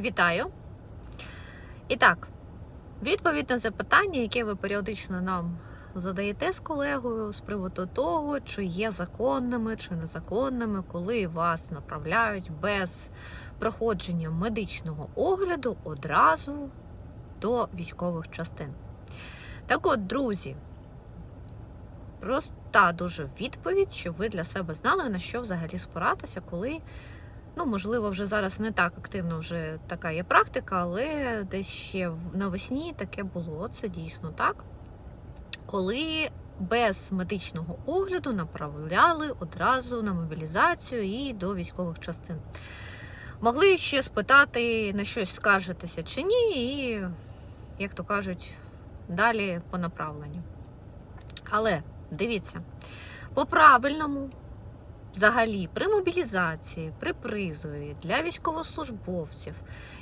Вітаю! І так, відповідь на запитання, яке ви періодично нам задаєте з колегою з приводу того, чи є законними чи незаконними, коли вас направляють без проходження медичного огляду одразу до військових частин. Так от, друзі, проста дуже відповідь, щоб ви для себе знали, на що взагалі спиратися, коли Ну, можливо, вже зараз не так активно вже така є практика, але десь ще навесні таке було. Це дійсно так. Коли без медичного огляду направляли одразу на мобілізацію і до військових частин. Могли ще спитати, на щось скаржитися чи ні, і, як то кажуть, далі по направленню. Але дивіться, по правильному взагалі при мобілізації, при призові для військовослужбовців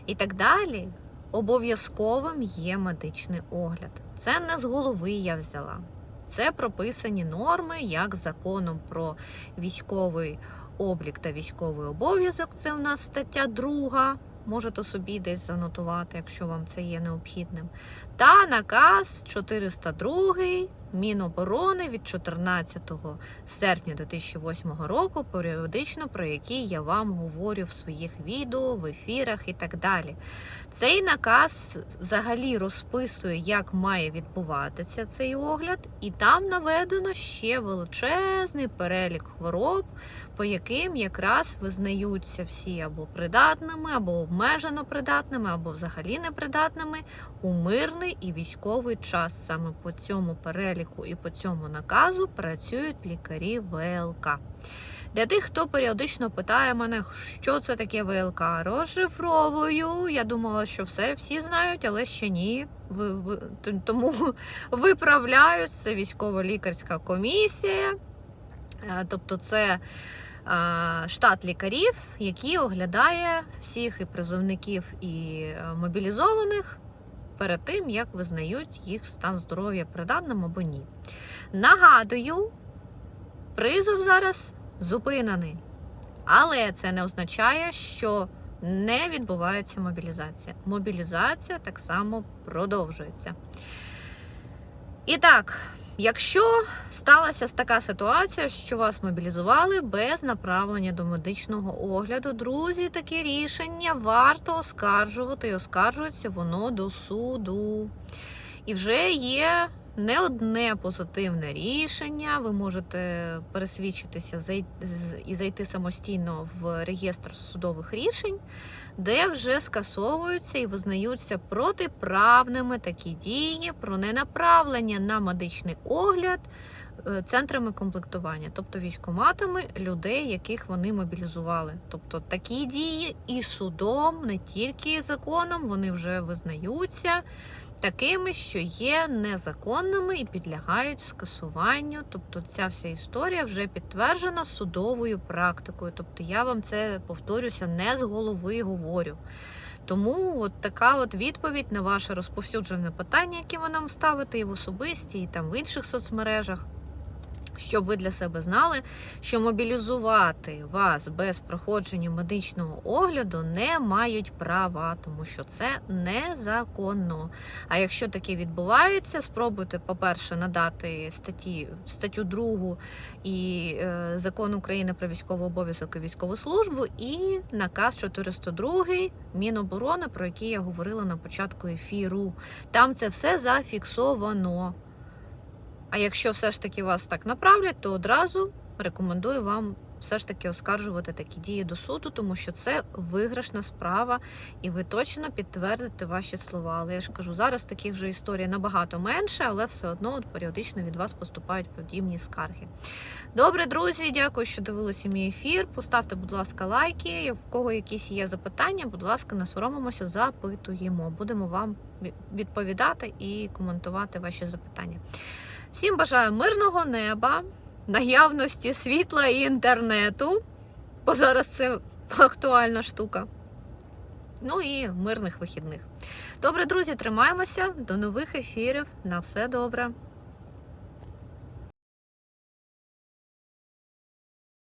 і так далі, обов'язковим є медичний огляд. Це не з голови я взяла. Це прописані норми як законом про військовий облік та військовий обов'язок. Це у нас стаття 2. Можете собі десь занотувати, якщо вам це є необхідним. Та наказ 402 Міноборони від 14 серпня 2008 року, періодично про який я вам говорю в своїх відео, в ефірах і так далі. Цей наказ взагалі розписує, як має відбуватися цей огляд, і там наведено ще величезний перелік хвороб, по яким якраз визнаються всі або придатними, або обмежено придатними, або взагалі непридатними у мирний і військовий час. Саме по цьому переліку і по цьому наказу працюють лікарі ВЛК. Для тих, хто періодично питає мене, що це таке ВЛК, розшифровую. Я думала, що все всі знають, але ще ні. Тому виправляю. Це військово-лікарська комісія. Е, Тобто, це штат лікарів, який оглядає всіх і призовників, і е, мобілізованих перед тим, як визнають їх стан здоров'я придатним або ні. Нагадую, призов зараз зупинений. Але це не означає, що не відбувається мобілізація. Мобілізація так само продовжується. І так, якщо сталася така ситуація, що вас мобілізували без направлення до медичного огляду, друзі, таке рішення варто оскаржувати і оскаржується воно до суду. І вже є не одне позитивне рішення. Ви можете пересвідчитися і зайти самостійно в реєстр судових рішень, де вже скасовуються і визнаються протиправними такі дії про ненаправлення на медичний огляд центрами комплектування, тобто військоматами людей, яких вони мобілізували. Тобто такі дії і судом, не тільки законом, вони вже визнаються такими, що є незаконними і підлягають скасуванню. Тобто ця вся історія вже підтверджена судовою практикою. Тобто я вам це повторюся не з голови говорю. Тому от така от відповідь на ваше розповсюджене питання, яке ви нам ставите, і в особисті, і там в інших соцмережах. Щоб ви для себе знали, що мобілізувати вас без проходження медичного огляду не мають права, тому що це незаконно. А якщо таке відбувається, спробуйте, по-перше, надати статті, статтю 2 і е, закон України про військовий обов'язок і військову службу, і наказ 402 Міноборони, про який я говорила на початку ефіру. Там це все зафіксовано. А якщо все ж таки вас так направлять, то одразу рекомендую вам все ж таки оскаржувати такі дії до суду, тому що це виграшна справа, і ви точно підтвердите ваші слова. Але я ж кажу, зараз таких вже історій набагато менше, але все одно от періодично від вас поступають подібні скарги. Добре, друзі, дякую, що дивилися мій ефір. Поставте, будь ласка, лайки. В кого якісь є запитання, будь ласка, не соромимося, запитуємо. Будемо вам відповідати і коментувати ваші запитання. Всім бажаю мирного неба, наявності світла і інтернету, бо зараз це актуальна штука. Ну і мирних вихідних. Добре, друзі, тримаємося. До нових ефірів. На все добре.